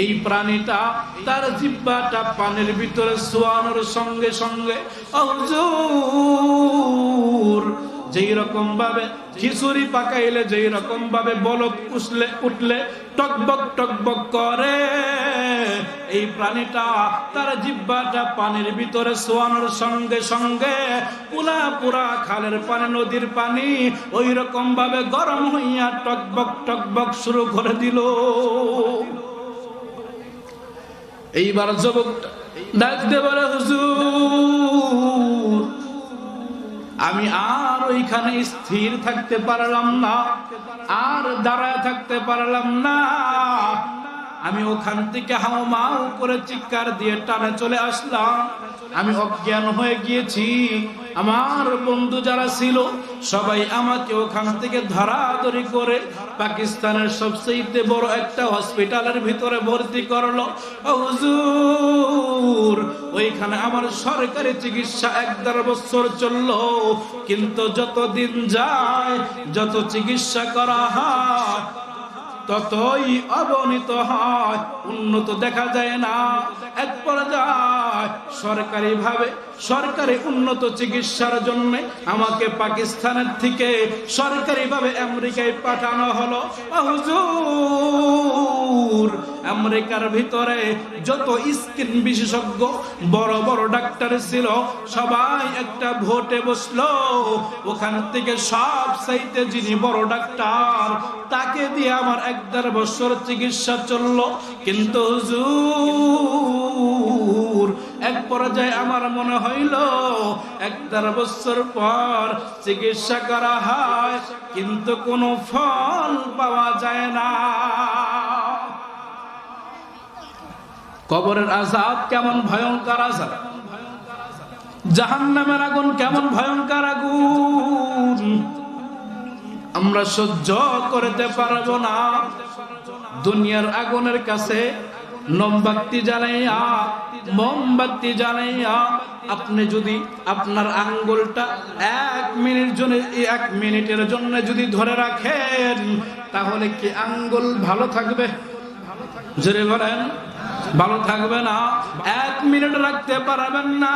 এই প্রাণীটা তার জিব্বাটা পানির ভিতরে শোয়ানোর সঙ্গে সঙ্গে যেই রকম ভাবে খিচুড়ি পাকাইলে, যেই রকম ভাবে বলক উঠলে উঠলে টকবক টকবক করে। এই প্রাণীটা তার জিব্বাটা পানির ভিতরে শোয়ানোর সঙ্গে সঙ্গে পুরা পুরা খালের পানি, নদীর পানি ওই রকম ভাবে গরম হইয়া টকবক টকবক শুরু করে দিল। এইবার যুবকটা ডাকতে বলে হুজুর। আমি আর ওইখানে স্থির থাকতে পারলাম না, আর দাঁড়ায় থাকতে পারলাম না। আমি ওখান থেকে হাও মাও করে চিৎকার দিয়ে টানে চলে আসলাম। আমি অজ্ঞান হয়ে গিয়েছি। আমার বন্ধু যারা ছিল, সবাই আমাকে ওখান থেকে ধরাধরি করে পাকিস্তানের সবচেয়ে বড় একটা হসপিটালের ভিতরে ভর্তি করল। ওইখানে আমার সরকারি চিকিৎসা এক দেড় বছর চলল। কিন্তু যত দিন যায়, যত চিকিৎসা করা হয় ততই অবনীত হয় উন্নত দেখা যায় না। এক পর্যায় সরকারি ভাবে সরকারি উন্নত চিকিৎসার জন্য আমাকে পাকিস্তানের থেকে সরকারি ভাবে আমেরিকায় পাঠানো হলো। আমেরিকার ভিতরে যত স্কিন বিশেষজ্ঞ, বড় বড় ডাক্তার ছিল, সবাই একটা ভোটে বসল। ওখান থেকে সব সাইতে যিনি বড় ডাক্তার, তাকে দিয়ে আমার এক দেড় বছর চিকিৎসা চলল। কিন্তু হুজুর এক পর্যায়ে আমার মনে হইল এক দেড় বছর পর চিকিৎসা করা হয়, কিন্তু কোনো ফল পাওয়া যায় না। কবরের আজাদ কেমন ভয়ঙ্কর আজাদ জাহান নামের আগুন কেমন ভয়ঙ্কর আগুন? আমরা সহ্য করতে পারব না। দুনিয়ার আগুনের কাছে মোমবাতি জ্বালাইয়া মোমবাতি জ্বালাইয়া, আপনি যদি আপনার আঙ্গুলটা এক মিনিট জন্য, এক মিনিটের জন্য যদি ধরে রাখেন, তাহলে কি আঙ্গুল ভালো থাকবে? জোরে বলেন। ভালো থাকবে না, এক মিনিট রাখতে পারবেন না।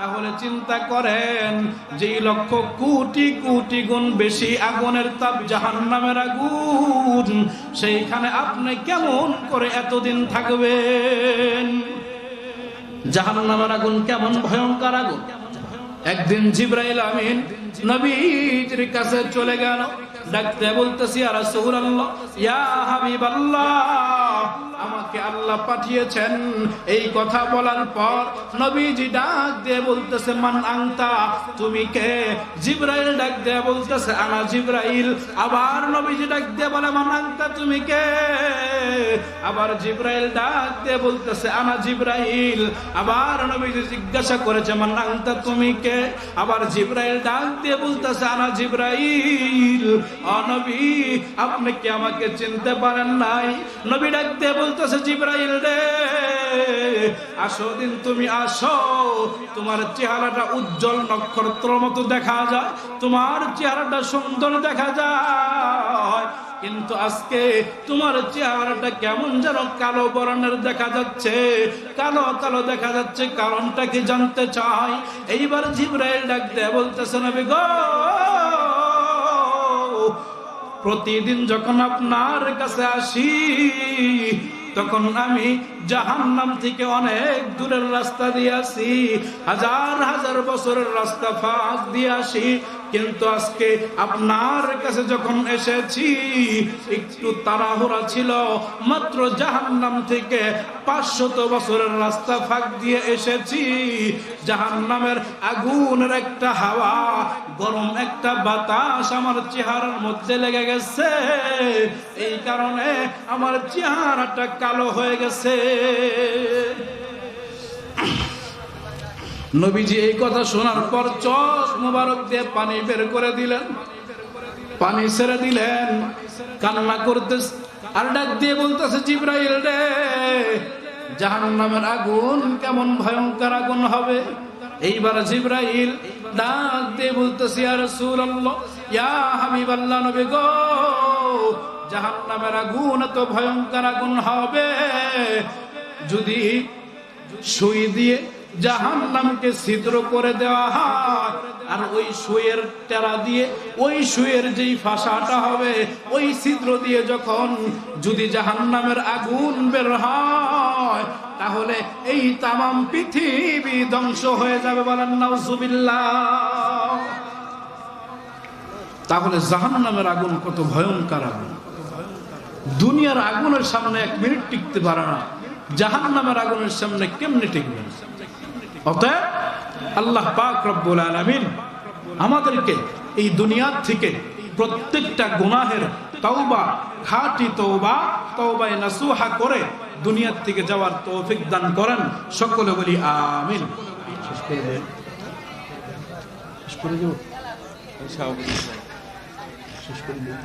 তাহলে চিন্তা করেন যে লক্ষ কোটি কোটি গুণ বেশি আগুনের তাপ জাহান নামের আগুন, সেইখানে আপনি কেমন করে এতদিন থাকবেন? জাহান নামের আগুন কেমন ভয়ঙ্কর আগুন? একদিন জিব্রাইল আমিন নবীজির কাছে চলে গেল, ডাকতে বলতেছি আর রাসূলুল্লাহ, ইয়া হাবিবাল্লাহ। আমাকে আল্লাহ পাঠিয়েছেন। এই কথা বলার পর নবীজি ডাক দিয়ে বলতেছে, মান আংতা তুমি কে? জিব্রাইল ডাক দিয়ে বলতেছে, আনা জিব্রাইল। আবার নবীজি ডাক দিয়ে বলে, মান আংতা তুমি কে? আবার জিব্রাইল ডাক দিয়ে বলতেছে, আনা জিব্রাইল। আবার নবীজি জিজ্ঞাসা করেছে, মান আংতা তুমি কে? আবার জিব্রাইল ডাক দিয়ে বলতেছে, আনা জিব্রাইল। অনবী আপনি কি আমাকে চিনতে পারেন নাই? নবী ডাক দিয়ে বলতেছে জিব্রাইল রে। আসো দিন তুমি আসো, তোমার চেহারাটা উজ্জ্বল নক্ষত্র মতো দেখা যায়, তোমার চেহারাটা সুন্দর দেখা যায়। কিন্তু আজকে তোমার চেহারাটা কেমন যেন কালো বর্ণের দেখা যাচ্ছে, কালো কালো দেখা যাচ্ছে, কারণটা কি জানতে চাই? এইবার জিব্রাইল ডাক দেয় বলতেছে, নবী গো প্রতিদিন যখন আপনার কাছে আসি, তখন আমি জাহান্নাম থেকে অনেক দূরের রাস্তা দিয়ে আসি, হাজার হাজার বছরের রাস্তা ফাঁক দিয়ে আসি কিন্তু আজকে আপনার কাছে যখন এসেছি, একটু তাড়াহুড়া ছিল, মাত্র জাহান্নাম থেকে পাঁচশত বছরের রাস্তা ফাঁক দিয়ে এসেছি। জাহান্নামের আগুনের একটা হাওয়া, গরম একটা বাতাস আমার চেহারার মধ্যে লেগে গেছে। এই কারণে আমার চেহারাটা কালো হয়ে গেছে। নবীজি এই কথা শোনার পর চোখ মুবারক দিয়ে পানি বের করে দিলেন। পানি ছেড়ে দিলেন। কান্না করতে আর ডাক দিয়ে বলতেছে, জিব্রাইল রে জাহান নামের আগুন কেমন ভয়ঙ্কর আগুন হবে? এইবার জিব্রাইল ডাক দিয়ে বলতেছে আর সুরাল্লাহ ইয়া হাবিবাল্লাহ নবী গো, জাহান্নামের আগুন এত ভয়ঙ্কর আগুন হবে। যদি সুই দিয়ে জাহান্নামকে ছিদ্র করে দেওয়া হয়। আর ওই সুয়ের টেরা দিয়ে, ওই সুয়ের যেই ফাঁসাটা হবে, ওই ছিদ্র দিয়ে যখন যদি জাহান্নামের আগুন বের হয়, তাহলে এই তামাম পৃথিবী ধ্বংস হয়ে যাবে বলেন, নাউজুবিল্লাহ। তাহলে জাহান্নামের আগুন কত ভয়ঙ্কর আগুন। দুনিয়ার আগুনের সামনে এক মিনিট টিকতে পারে না। জাহান্নামের আগুনের সামনে কেমনে টিকবে অতএব আল্লাহ পাক রব্বুল আলামিন আমাদেরকে এই দুনিয়ার থেকে প্রত্যেকটা গুনাহের তওবা খাঁটি তওবা তওবায়ে নাসুহা করে দুনিয়ার থেকে যাওয়ার তৌফিক দান করেন। সকলে বলি আমিন। শেষ করে দেন শেষ করে দেব শেষ করে দেব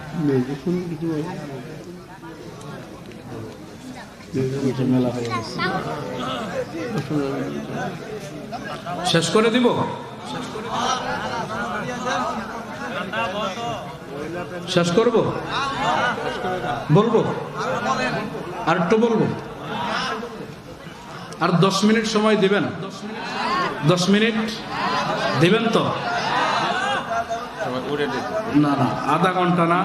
মেলা হয়ে গেছে। শেষ করে দিব? শেষ করব? বলব? আর একটু বলব? আর দশ মিনিট সময় দিবেন? দশ মিনিট? দিবেন তো? না না আধা ঘণ্টা না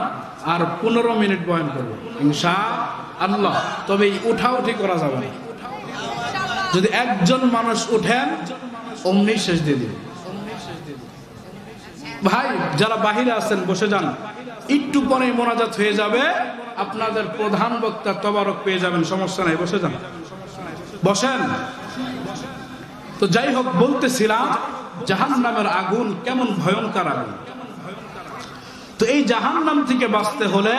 আর পনেরো মিনিট বয়ান করব। ইনশা আল্লাহ, তবে এই উঠাউঠি করা যাবে না। যদি একজন মানুষ উঠেন, অমনি শেষ দিয়ে দিবে। ভাই, যারা বাহিরে আছেন, বসে যান। একটু পরে মোনাজাত হয়ে যাবে, আপনাদের প্রধান বক্তা তবারক পেয়ে যাবেন, সমস্যা নাই, বসে যান। বসেন। তো যাই হোক, বলতেছিলাম জাহান নামের আগুন কেমন ভয়ঙ্কর আগুন। তো এই জাহান নাম থেকে বাঁচতে হলে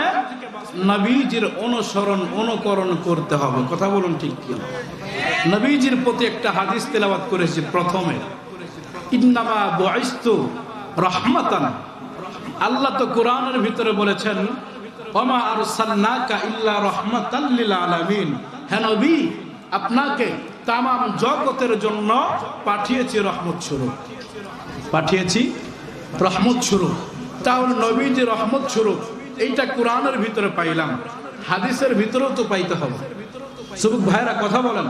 নবীজির অনুসরণ, অনুকরণ করতে হবে। কথা বলুন ঠিক কি নবীজির প্রতি একটা হাদিস তেলাবাত করেছি প্রথমে। ইন্নামা বুইস্তু রহমাতান। আল্লাহ তো কোরআনের ভিতরে বলেছেন, ওমা আরসালনাকা ইল্লা রাহমাতাল লিল আলামিন। হে নবী, আপনাকে তামাম জগতের জন্য পাঠিয়েছি রহমত স্বরূপ। পাঠিয়েছি রহমত স্বরূপ। তাহলে নবীজি রহমত স্বরূপ এইটা কোরআনের ভিতরে পাইলাম, হাদিসের ভিতরেও তো পাইতে হবে। সুবুক ভাইরা কথা বলেন।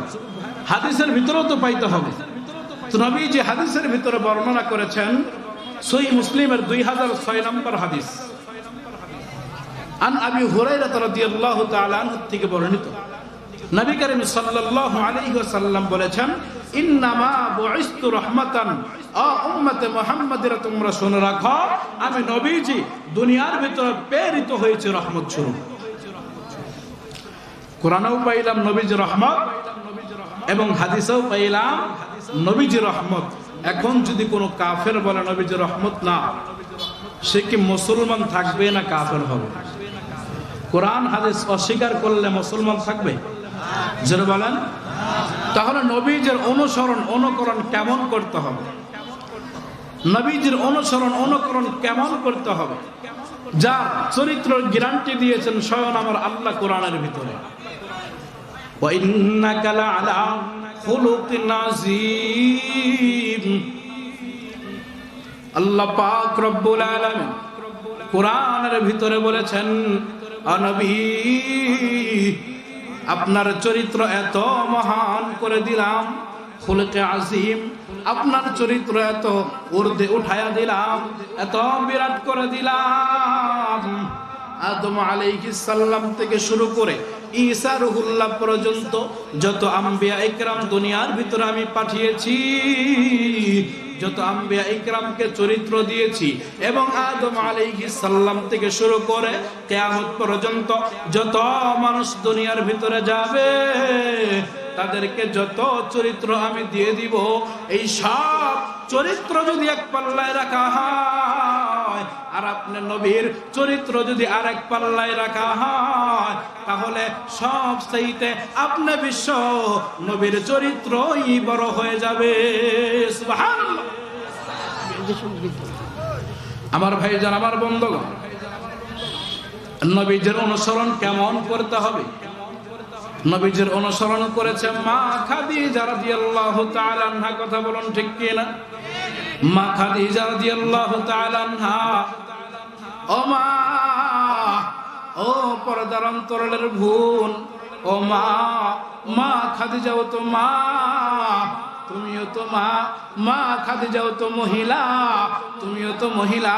হাদিসের ভিতরেও তো পাইতে হবে। নবী যে হাদিসের ভিতরে বর্ণনা করেছেন সই মুসলিমের দুই হাজার ছয় নম্বর হাদিস। আন আবি হুরাইরা তারা দিয়ে আল্লাহ তালান থেকে বর্ণিত। নবী করিম সাল্লাল্লাহু আলাইহি ওয়াসাল্লাম বলেছেন, ইন্নামা বুইস্তু রাহমাতান, আ উম্মতে মুহাম্মাদের, তোমরা রাখো, আমি নবীজি দুনিয়ার ভিতরে প্রেরিত হয়েছে রহমত স্বরূপ। পাইলাম নবীজি রহমত এবং হাদিসেও পাইলাম নবীজি রহমত। এখন যদি কোনো কাফের বলে নবীজি রহমত, না, সে কি মুসলমান থাকবে না কাফের হবে? কোরআন হাদিস অস্বীকার করলে মুসলমান থাকবে? জোরে বলেন। তাহলে নবীজের অনুসরণ, অনুকরণ কেমন করতে হবে? নবীজির অনুসরণ, অনুকরণ কেমন করতে হবে? যা চরিত্র গ্যারান্টি দিয়েছেন স্বয়ং আমার আল্লাহ কোরআনের ভিতরে। আল্লাহ পাক রব্বুল আলামিন কোরআনের ভিতরে বলেছেন অনবী আপনার চরিত্র এত মহান করে দিলাম, খুলকে আজিম, আপনার চরিত্র এত উর্দে উঠায়া দিলাম, এত বিরাট করে দিলাম। আদম সালাম থেকে শুরু করে ঈসা রুহুল্লাহ পর্যন্ত যত আম্বিয়া ইকরাম দুনিয়ার ভিতরে আমি পাঠিয়েছি যত আম্বিয়া ইকরামকে চরিত্র দিয়েছি এবং আদম আলাইহিস সালাম থেকে শুরু করে কিয়ামত পর্যন্ত যত মানুষ দুনিয়ার ভিতরে যাবে, তাদেরকে যত চরিত্র আমি দিয়ে দিব, এই সব চরিত্র যদি এক পাল্লায় রাখা হয় আর আপনার নবীর চরিত্র যদি আরেক পাল্লায় রাখা হয়, তাহলে সব সেইতে আপনি বিশ্ব নবীর চরিত্রই বড় হয়ে যাবে। আমার ভাইজান, আমার বন্ধুগণ, নবীজের অনুসরণ কেমন করতে হবে? নবীজের অনুসরণ করেছে মা খাদিজা রাদিয়াল্লাহু তাআলা আনহা, কথা বলুন ঠিক কি না মা খাদিজা দিয়ে তাআলা আনহা। ও মা, ও পর্দার অন্তরের ভুল। ও মা মা খাদি যাও তো মা। তুমিও তো মা মা খাদি যাও তো মহিলা, তুমিও তো মহিলা।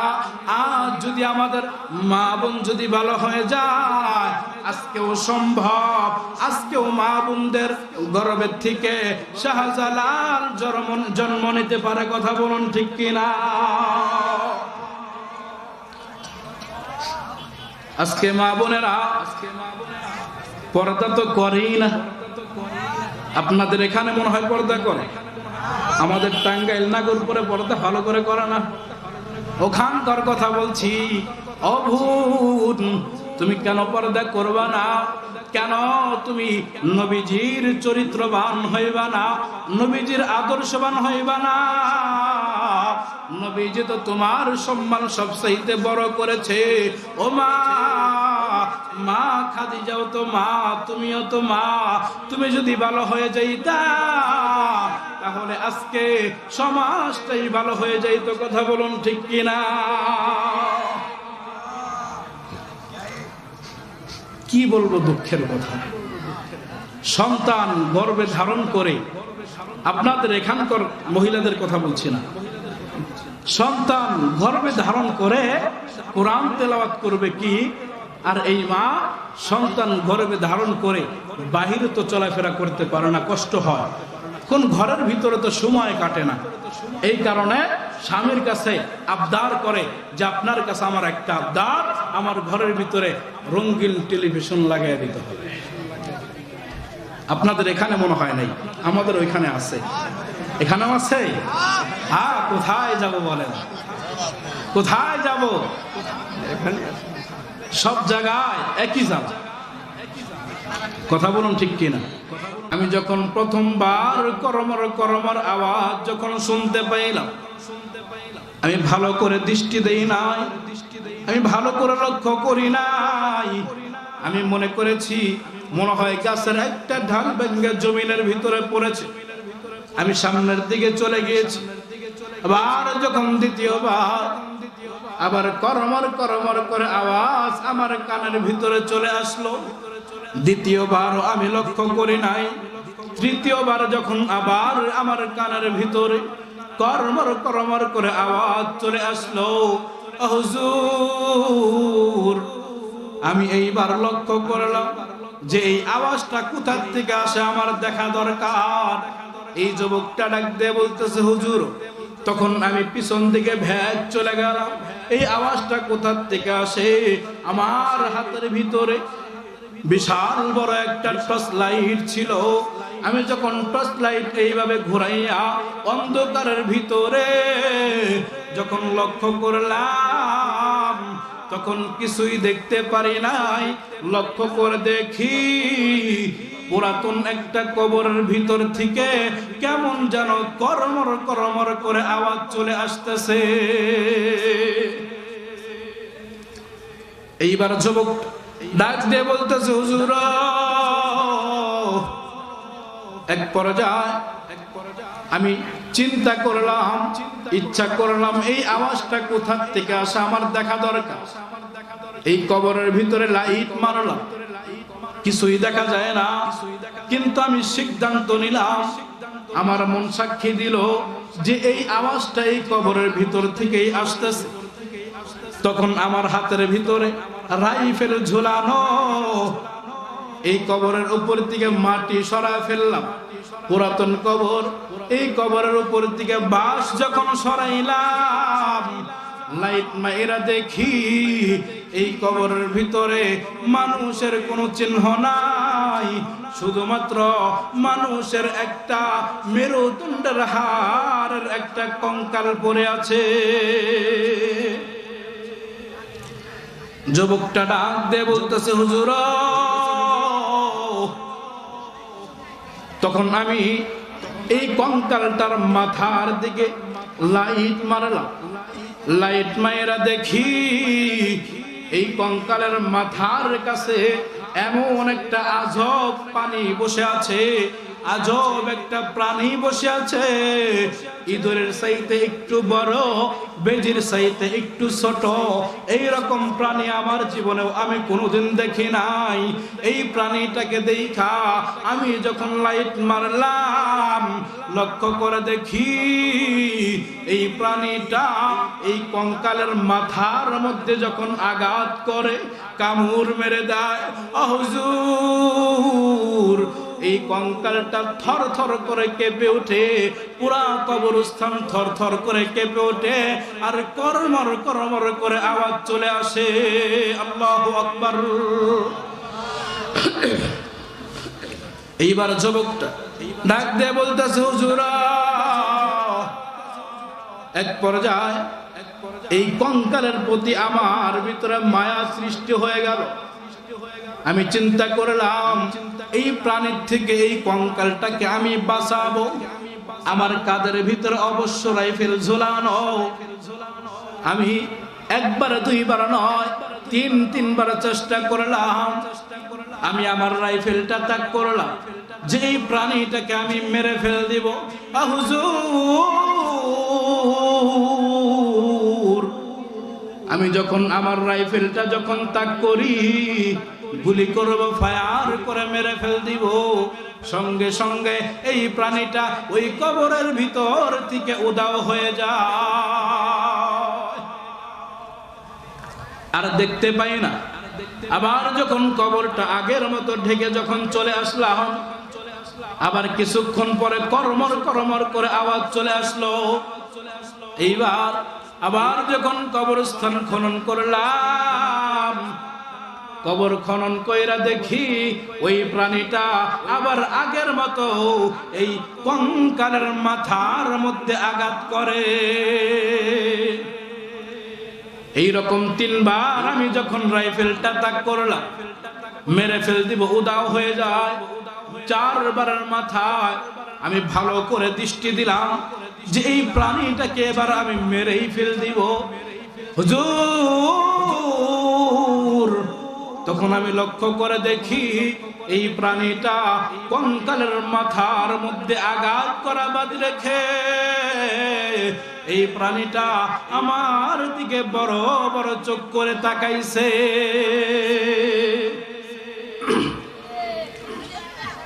আজ যদি আমাদের মা বোন যদি ভালো হয়ে যায়, আজকেও সম্ভব। আজকেও মা বোনদের গর্বের থেকে শাহজালাল জন্ম জন্ম নিতে পারে কথা বলুন ঠিক কিনা? আজকে মা বোনেরা, আজকে মা বোনা পর্দা তো করেই না। আপনাদের এখানে মনে হয় পর্দা করে। আমাদের টাঙ্গাইল নাগরপুরে পর্দা ভালো করে করে না। ওখানকার কথা বলছি, অভূত, তুমি কেন পর্দা করবা না? কেন তুমি নবীজির চরিত্রবান হইবা না? নবীজির আদর্শবান হইবা না? নবীজি তো তোমার সম্মান সবচাইতে বড় করেছে। ও মা খাদি যাও তো মা, তুমিও তো মা। তুমি যদি ভালো হয়ে যাইতা, তাহলে আজকে সমাজটাই ভালো হয়ে যাইতো, কথা বলুন ঠিক কিনা? কি বলব দুঃখের কথা? সন্তান গর্বে ধারণ করে আপনাদের এখানকার মহিলাদের কথা বলছি না। সন্তান গর্বে ধারণ করে কোরআন তেলাওয়াত করবে কি? আর এই মা সন্তান গর্বে ধারণ করে বাহিরে তো চলাফেরা করতে পারে না, কষ্ট হয়। কোন ঘরের ভিতরে তো সময় কাটে না। এই কারণে স্বামীর কাছে আবদার করে যে আপনার কাছে আমার একটা আবদার, আমার ঘরের ভিতরে রঙিন টেলিভিশন লাগিয়ে দিতে হবে। আপনাদের এখানে মনে হয় নাই, আমাদের ওইখানে আছে। এখানেও আছে? হ্যাঁ কোথায় যাব বলেন? কোথায় যাব? সব জায়গায় একই যাব কথা বলুন ঠিক কিনা? আমি যখন প্রথমবার করমর করমর আওয়াজ যখন শুনতে পাইলাম, আমি ভালো করে দৃষ্টি দেই নাই, আমি ভালো করে লক্ষ্য করি নাই। আমি মনে করেছি, মনে হয় গাছের একটা ঢাল ভেঙ্গে জমিনের ভিতরে পড়েছে। আমি সামনের দিকে চলে গিয়েছি। আবার যখন দ্বিতীয়বার, আবার করমর করমর করে আওয়াজ আমার কানের ভিতরে চলে আসলো। দ্বিতীয়বার আমি লক্ষ্য করি নাই। তৃতীয়বার যখন আবার আমার কানের ভিতরে করমর করমর করে আওয়াজ চলে আসলো হুজুর, আমি এইবার লক্ষ্য করলাম যে এই আওয়াজটা কোথার থেকে আসে আমার দেখা দরকার। এই যুবকটা ডাক দিয়ে বলতেছে, হুজুর তখন আমি পিছন দিকে ভ্যাজ চলে গেলাম। এই আওয়াজটা কোথার থেকে আসে? আমার হাতের ভিতরে। বিশাল বড় একটা টর্চ লাইট ছিল। আমি যখন টর্চ লাইট এইভাবে ঘুরাইয়া অন্ধকারের ভিতরে যখন লক্ষ্য করলাম, তখন কিছুই দেখতে পারি নাই। লক্ষ্য করে দেখি পুরাতন একটা কবরের ভিতর থেকে কেমন যেন করমর করমর করে আওয়াজ চলে আসতেছে। এইবার যুবক ডাক দিয়ে বলতেছে, হুজুর, এক পর্যায়ে আমি চিন্তা করলাম, ইচ্ছা করলাম এই আওয়াজটা কোথার থেকে আসা আমার দেখা দরকার। এই কবরের ভিতরে লাইট মারলাম। কিছুই দেখা যায় না। কিন্তু আমি সিদ্ধান্ত নিলাম, আমার মন সাক্ষী দিল যে এই আওয়াজটা এই কবরের ভিতর থেকেই আসতেছে। তখন আমার হাতের ভিতরে রাইফেল ঝুলানো। এই কবরের উপর দিকে মাটি সরা ফেললাম। পুরাতন কবর, এই কবরের উপর দিকে বাস যখন সরাইলাম লাইট মাইরা দেখি, এই কবরের ভিতরে মানুষের কোনো চিহ্ন নাই। শুধুমাত্র মানুষের একটা মেরুদণ্ডের হাড়ের একটা কঙ্কাল পরে আছে। যুবকটা ডাক দিয়ে বলতেছে, হুজুর, তখন আমি এই কঙ্কালটার মাথার দিকে লাইট মারলাম। লাইট মায়েরা দেখি এই কঙ্কালের মাথার কাছে এমন একটা আজব পানি বসে আছে আজব একটা প্রাণী বসে আছে। ইঁদুরের সাইতে একটু বড়, বেজির সাইতে একটু ছোট। এই রকম প্রাণী আমার জীবনেও আমি কোনোদিন দেখি নাই। এই প্রাণীটাকে দেখা আমি যখন লাইট মারলাম, লক্ষ্য করে দেখি এই প্রাণীটা এই কঙ্কালের মাথার মধ্যে যখন আঘাত করে, কামড় মেরে দেয়। অহুজুর এই কঙ্কালটা থর থর করে কেঁপে ওঠে, পুরা কবরস্থান থর থর করে কেঁপে ওঠে, আর করমর করমর করে আওয়াজ চলে আসে, আল্লাহ আকবার। এইবার যুবকটা ডাক দিয়ে বলতেছে, হুজুরা, এক পর্যায়ে এই কঙ্কালের প্রতি আমার ভিতরে মায়া সৃষ্টি হয়ে গেল। আমি চিন্তা করলাম, এই প্রাণীর থেকে এই কঙ্কালটাকে আমি বাঁচাবো। আমার কাদের ভিতরে অবশ্য রাইফেল ঝোলানো। আমি একবার, দুইবার নয়, তিন, তিনবার চেষ্টা করলাম। আমি আমার রাইফেলটা ত্যাগ করলাম। যে প্রাণীটাকে আমি মেরে ফেল দিব আমি যখন আমার রাইফেলটা যখন তাক করি গুলি করব, ফায়ার করে মেরে ফেল দিব। সঙ্গে সঙ্গে এই প্রাণীটা ওই কবরের ভিতর থেকে উদাও হয়ে যায়। আর দেখতে পাই না। আবার যখন কবরটা আগের মতো ঢেকে যখন চলে আসলাম, আবার কিছুক্ষণ পরে কর্মর কর্মর করে আওয়াজ চলে আসলো। এইবার আবার যখন কবরস্থান খনন করলাম কবর খনন কইরা দেখি ওই প্রাণীটা আবার আগের মতো এই কঙ্কালের মাথার মধ্যে আঘাত করে। এই রকম তিনবার আমি যখন রাইফেলটা তাক করলাম, মেরে ফেল দিব, উদাও হয়ে যায়। চারবারের মাথায় আমি ভালো করে দৃষ্টি দিলাম যে এই প্রাণীটাকে এবার আমি মেরেই ফেল দিব। হুজুর! তখন আমি লক্ষ্য করে দেখি এই প্রাণীটা কঙ্কালের মাথার মধ্যে আঘাত করা বাদ রেখে এই প্রাণীটা আমার দিকে বড় বড় চোখ করে তাকাইছে।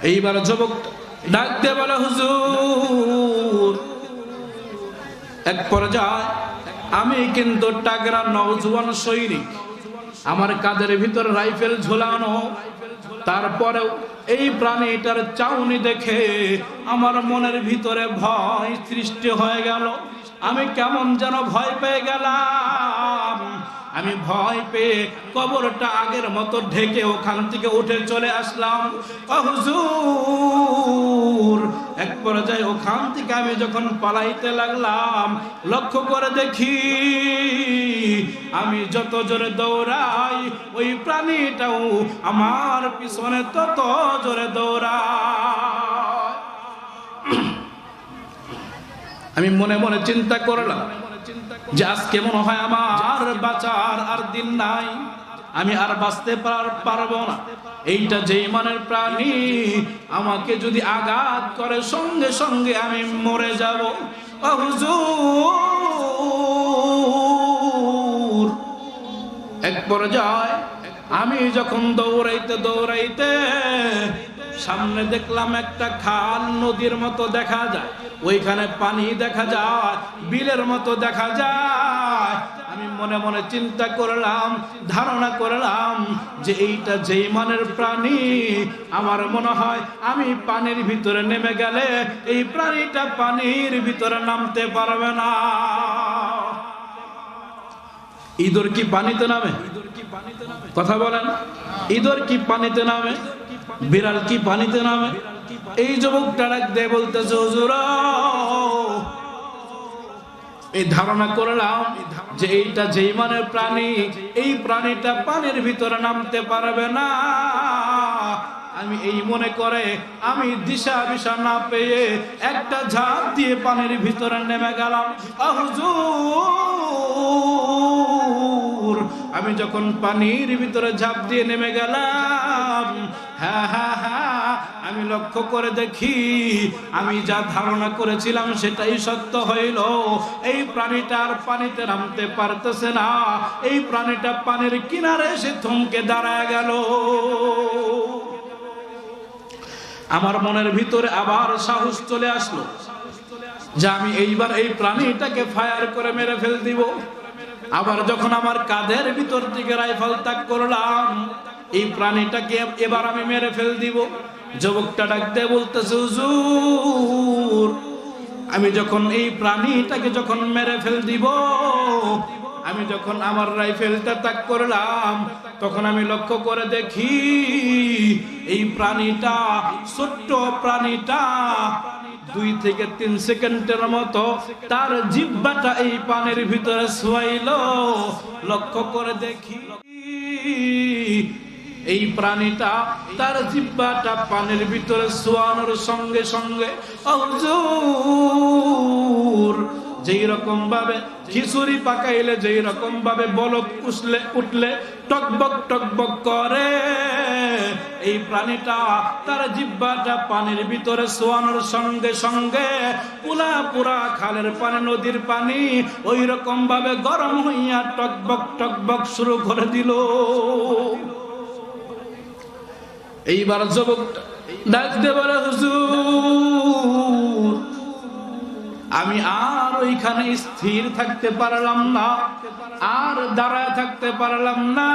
এইবার যুবক ডাকতে বলে, হুজুর, এক পর্যায়ে আমি কিন্তু টাগরা নওজোয়ান সৈনিক। আমার কাদের ভিতর রাইফেল ঝোলানো, তারপরেও এই প্রাণীটার চাউনি দেখে আমার মনের ভিতরে ভয় সৃষ্টি হয়ে গেল। আমি কেমন যেন ভয় পেয়ে গেলাম। আমি ভয় পেয়ে কবরটা আগের মতো ঢেকে ওখান থেকে উঠে চলে আসলাম। এক পর্যায়ে ওখান থেকে আমি যখন পালাইতে লাগলাম, লক্ষ্য করে দেখি আমি যত জোরে দৌড়াই, ওই প্রাণীটাও আমার পিছনে তত জোরে দৌড়ায়। আমি মনে মনে চিন্তা করলাম যে আজকে মনে হয় আমার বাঁচার আর দিন নাই। আমি আর বাঁচতে পার- পারব না। এইটা যেই মানের প্রাণী, আমাকে যদি আঘাত করে, সঙ্গে সঙ্গে আমি মরে যাব। এক পর্যায়ে আমি যখন দৌড়াইতে দৌড়াইতে সামনে দেখলাম একটা খাল, নদীর মতো দেখা যায়। ওইখানে পানি দেখা যায়, বিলের মতো দেখা যায়। আমি মনে মনে চিন্তা করলাম, ধারণা করলাম যে এইটা যেই মানের প্রাণী, আমার মনে হয় আমি পানির ভিতরে নেমে গেলে এই প্রাণীটা পানির ভিতরে নামতে পারবে না। ইঁদুর কি পানিতে নামে? কথা বলেন। ইঁদুর কি পানিতে নামে? বিড়াল কি পানিতে নামে? এই যুবকটা ডাক দিয়ে বলতেছে এই ধারণা করলাম যে এইটা যেই মানের প্রাণী, এই প্রাণীটা পানির ভিতরে নামতে পারবে না। আমি এই মনে করে আমি দিশা বিশা না পেয়ে একটা ঝাঁপ দিয়ে পানির ভিতরে নেমে গেলাম। আহ, হুজুর আমি যখন পানির ভিতরে ঝাঁপ দিয়ে নেমে গেলাম হ্যাঁ হ্যাঁ হ্যাঁ আমি লক্ষ্য করে দেখি, আমি যা ধারণা করেছিলাম সেটাই সত্য হইল। এই প্রাণীটা আর পানিতে নামতে পারতেছে না। এই প্রাণীটা পানির কিনারে এসে থমকে দাঁড়ায় গেল। আমার মনের ভিতরে আবার সাহস চলে আসলো যে আমি এইবার এই প্রাণীটাকে ফায়ার করে মেরে ফেল দিব। আবার যখন আমার কাঁধের ভিতর থেকে রাইফেল তাক করলাম, এই প্রাণীটাকে এবার আমি মেরে ফেল দিব। যুবকটা ডাকতে বলতেছে, হুজুর, আমি যখন এই প্রাণীটাকে যখন মেরে ফেল দিব, আমি যখন আমার রাইফেলটা তাক করলাম, তখন আমি লক্ষ্য করে দেখি, এই প্রাণীটা, ছোট্ট প্রাণীটা দুই থেকে তিন সেকেন্ডের মতো তার জিব্বাটা এই পানির ভিতরে শোয়াইল। লক্ষ্য করে দেখি। এই প্রাণীটা তার জিব্বাটা পানির ভিতরে শোয়ানোর সঙ্গে সঙ্গে, হুজুর যেই রকম ভাবে খিচুড়ি পাকাইলে, যেই রকম ভাবে বলক উঠলে উঠলে টকবক টকবক করে। এই প্রাণীটা তার জিব্বাটা পানির ভিতরে শোয়ানোর সঙ্গে সঙ্গে পুরা পুরা খালের পানি, নদীর পানি ওই রকম ভাবে গরম হইয়া টকবক টকবক শুরু করে দিল। এইবার যুবক ডাকতে পারে হুজুর আমি আর ওইখানে স্থির থাকতে পারলাম না, আর দাঁড়ায় থাকতে পারলাম না।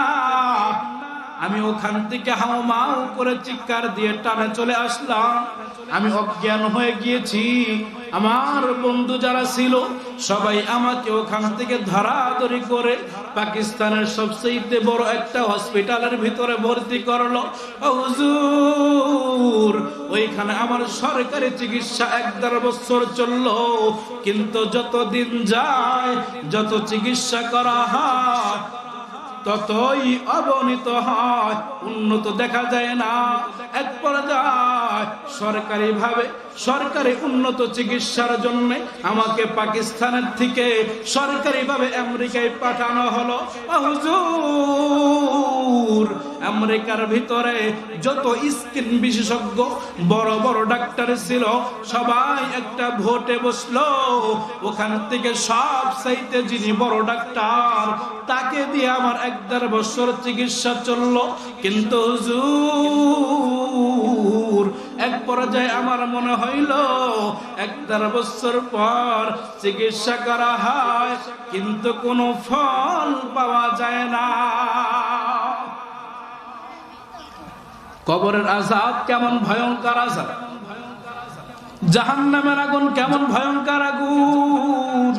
আমি ওখান থেকে হাও মাও করে চিৎকার দিয়ে টানে চলে আসলাম। আমি অজ্ঞান হয়ে গিয়েছি। আমার বন্ধু যারা ছিল, সবাই আমাকে ওখান থেকে ধরাধরি করে পাকিস্তানের সবচেয়ে বড় একটা হসপিটালের ভিতরে ভর্তি করল। হুজুর, ওইখানে আমার সরকারি চিকিৎসা এক দেড় বছর চলল। কিন্তু যত দিন যায়, যত চিকিৎসা করা হয় ততই অবনীত হয়, উন্নত দেখা যায় না। এক পর্যায়ে সরকারি ভাবে সরকারি উন্নত চিকিৎসার জন্য আমাকে পাকিস্তানের থেকে সরকারি ভাবে আমেরিকায় পাঠানো হলো। হুজুর, আমেরিকার ভিতরে যত স্কিন বিশেষজ্ঞ, বড় বড় ডাক্তার ছিল, সবাই একটা ভোটে বসল। ওখান থেকে সব সাইতে যিনি বড় ডাক্তার, তাকে দিয়ে আমার দেড় বছর চিকিৎসা চলল, কিন্তু এক পর্যায়ে আমার মনে হইল এক দেড় বছর পর চিকিৎসা করা হয়, কিন্তু কোনো ফল পাওয়া যায় না। কবরের আজাদ কেমন ভয়ঙ্কর আজাদ? জাহান নামের আগুন কেমন ভয়ঙ্কর আগুন?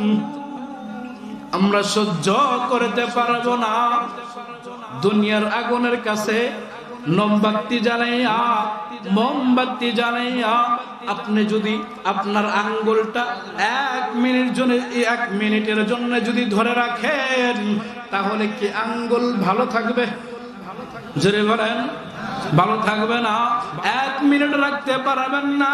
আমরা সহ্য করতে পারব না। দুনিয়ার আগুনের কাছে মোমবাতি জ্বালাইয়া মোমবাতি জ্বালাইয়া, আপনি যদি আপনার আঙ্গুলটা এক মিনিট জন্য এক মিনিটের জন্য যদি ধরে রাখেন, তাহলে কি আঙ্গুল ভালো থাকবে? জোরে বলেন, ভালো থাকবে না। এক মিনিট রাখতে পারবেন না।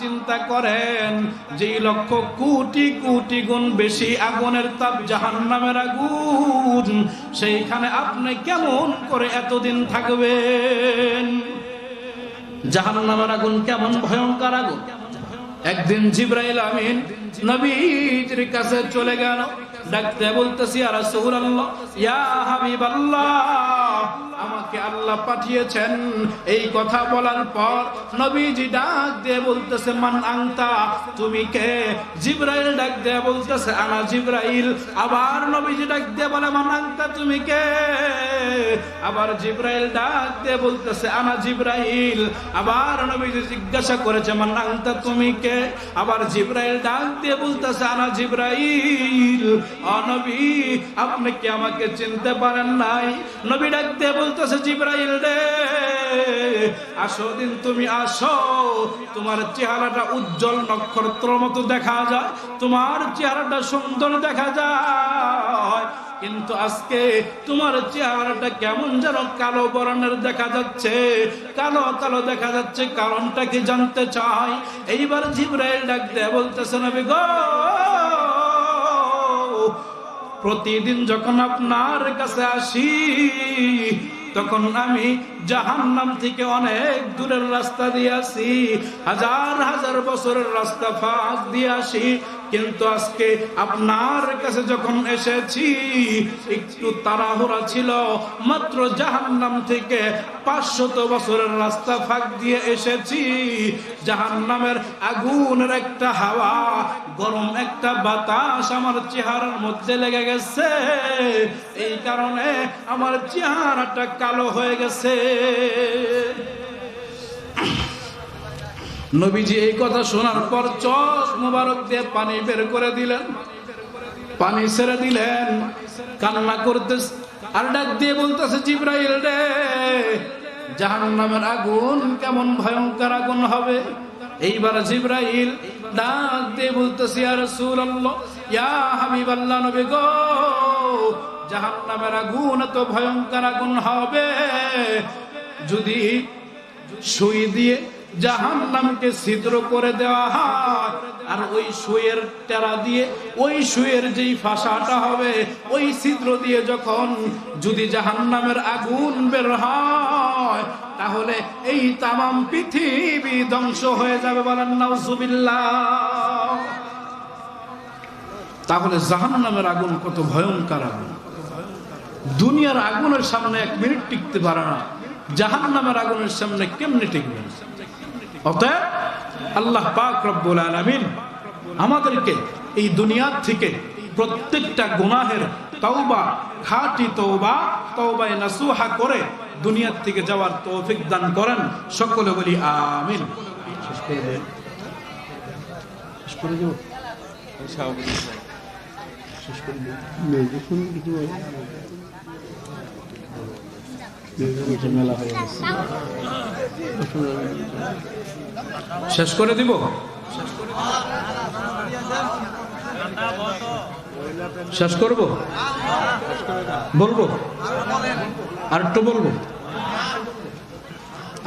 চিন্তা করেন যে লক্ষ কোটি কোটি গুণ বেশি আগুনের তাপ জাহান নামের আগুন, সেইখানে আপনি কেমন করে এতদিন থাকবেন? জাহান নামের আগুন কেমন ভয়ঙ্কর আগুন? একদিন জিব্রাইল আমিন নবীজির কাছে চলে গেল, ডাকতে বলতেছি আর রাসূলুল্লাহ, ইয়া হাবিবাল্লাহ। আমাকে আল্লাহ পাঠিয়েছেন। এই কথা বলার পর নবীজি ডাক দিয়ে বলতেছে, মান আংতা তুমি কে? জিব্রাইল ডাক দিয়ে বলতেছে, আনা জিব্রাইল। আবার নবীজি ডাক দিয়ে বলে, মান আংতা তুমি কে? আবার জিব্রাইল ডাক দিয়ে বলতেছে, আনা জিব্রাইল। আবার নবীজি জিজ্ঞাসা করেছে, মান আংতা তুমি কে? আবার জিব্রাইল ডাক দিয়ে বলতেছে, আনা জিব্রাইল। অনবী আপনি কি আমাকে চিনতে পারেন নাই? নবী ডাক দিয়ে বলতেছে জিব্রাইল রে। আসো দিন তুমি আসো, তোমার চেহারাটা উজ্জ্বল নক্ষত্র মতো দেখা যায়, তোমার চেহারাটা সুন্দর দেখা যায়। কিন্তু আজকে তোমার চেহারাটা কেমন যেন কালো বরণের দেখা যাচ্ছে, কালো কালো দেখা যাচ্ছে, কারণটা কি জানতে চাই? এইবার জিব্রাইল ডাক দেয় বলতেছে, নবী গো প্রতিদিন যখন আপনার কাছে আসি, তখন আমি জাহান্নাম থেকে অনেক দূরের রাস্তা দিয়ে আসি, হাজার হাজার বছরের রাস্তা ফাঁক দিয়ে আসি কিন্তু আজকে আপনার কাছে যখন এসেছি, একটু তাড়াহুড়া ছিল, মাত্র জাহান্নাম থেকে পাঁচশত বছরের রাস্তা ফাঁক দিয়ে এসেছি। জাহান্নামের আগুনের একটা হাওয়া, গরম একটা বাতাস আমার চেহারার মধ্যে লেগে গেছে। এই কারণে আমার চেহারাটা কালো হয়ে গেছে। নবীজি এই কথা শোনার পর চোখ মোবারক দিয়ে পানি বের করে দিলেন। পানি ছেড়ে দিলেন। কান্না করতে আর ডাক দিয়ে বলতেছে, জিব্রাইল রে জাহান নামের আগুন কেমন ভয়ঙ্কর আগুন হবে? এইবার জিব্রাইল ডাক দিয়ে বলতেছে আর রাসূলুল্লাহ, ইয়া হাবিবাল্লাহ নবী গো জাহান নামের আগুন তো ভয়ঙ্কর আগুন হবে। যদি সুই দিয়ে জাহান নামকে ছিদ্র করে দেওয়া হয়। আর ওই সুয়ের টেরা দিয়ে, ওই সুয়ের যেই ফাঁসাটা হবে, ওই ছিদ্র দিয়ে যখন যদি জাহান নামের আগুন বের হয়, তাহলে এই তামাম পৃথিবী ধ্বংস হয়ে যাবে বলেন, নাউজুবিল্লাহ। তাহলে জাহান নামের আগুন কত ভয়ঙ্কর আগুন। দুনিয়ার আগুনের সামনে এক মিনিট টিকতে পারে না। জাহান নামের আগুনের সামনে কেমনে টিকবে? অতএব আল্লাহ পাক রব্বুল আলামিন আমাদেরকে এই দুনিয়ার থেকে প্রত্যেকটা গুনাহের তওবা খাঁটি তওবা তওবায়ে নাসুহা করে দুনিয়ার থেকে যাওয়ার তৌফিক দান করেন। সকলে বলি আমিন। শেষ করে দেন। শেষ করে দেব? শেষ করে দেব। মেলা হয়ে গেছে। শেষ করে দিব? শেষ করব? বলব? আর একটু বলব?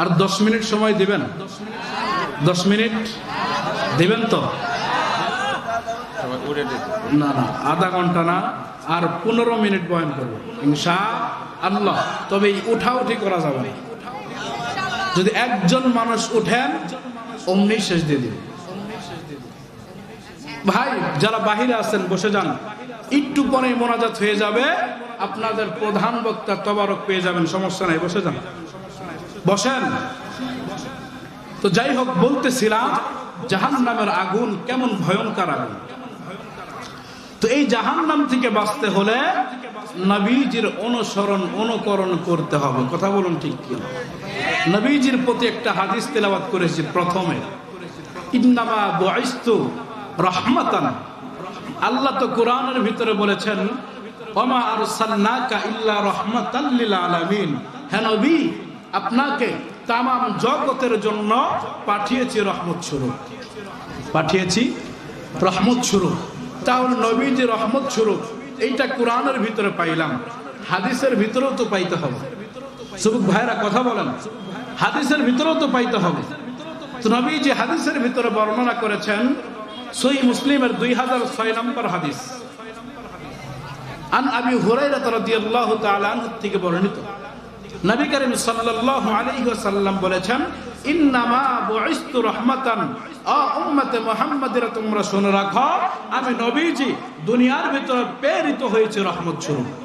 আর দশ মিনিট সময় দিবেন। দশ মিনিট দিবেন তো? না না আধা ঘণ্টা না আর পনেরো মিনিট বয়ান করব। ইনশা আল্লাহ, তবে এই উঠাউঠি করা যাবে না। যদি একজন মানুষ উঠেন, অমনি শেষ দিয়ে ভাই, যারা বাহিরে আছেন, বসে যান। একটু পরে মোনাজাত হয়ে যাবে, আপনাদের প্রধান বক্তা তবারক পেয়ে যাবেন, সমস্যা নাই, বসে যান। বসেন। তো যাই হোক, বলতেছিলাম জাহান নামের আগুন কেমন ভয়ঙ্কর আগুন। তো এই জাহান নাম থেকে বাঁচতে হলে নবীজির অনুসরণ, অনুকরণ করতে হবে। কথা বলুন ঠিক কি নবীজির প্রতি একটা হাদিস তেলাবাত করেছি প্রথমে। ইন্নামা বুইস্তু রহমাতান। আল্লাহ তো কোরআনের ভিতরে বলেছেন, ওমা আরসালনাকা ইল্লা রাহমাতাল লিল আলামিন। হে নবী, আপনাকে তামাম জগতের জন্য পাঠিয়েছি রহমত স্বরূপ। পাঠিয়েছি রহমত স্বরূপ। তাহলে নবীজি রহমত স্বরূপ, এইটা কোরআনের ভিতরে পাইলাম। হাদিসের ভিতরেও তো পাইতে হবে। সুবুক ভাইরা কথা বলেন। হাদিসের ভিতরেও তো পাইতে হবে। তো নবীজি হাদিসের ভিতরে বর্ণনা করেছেন সই মুসলিমের দুই হাজার ছয় নম্বর হাদিস। আন আবি হুরাইরা রাদিয়াল্লাহু তাআলা থেকে বর্ণিত। নবী করিম সাল্লাল্লাহু আলাইহি বলেছেন আমি নবীজি দুনিয়ার ভিতরে প্রেরিত হয়েছে রহমত স্বরূপ।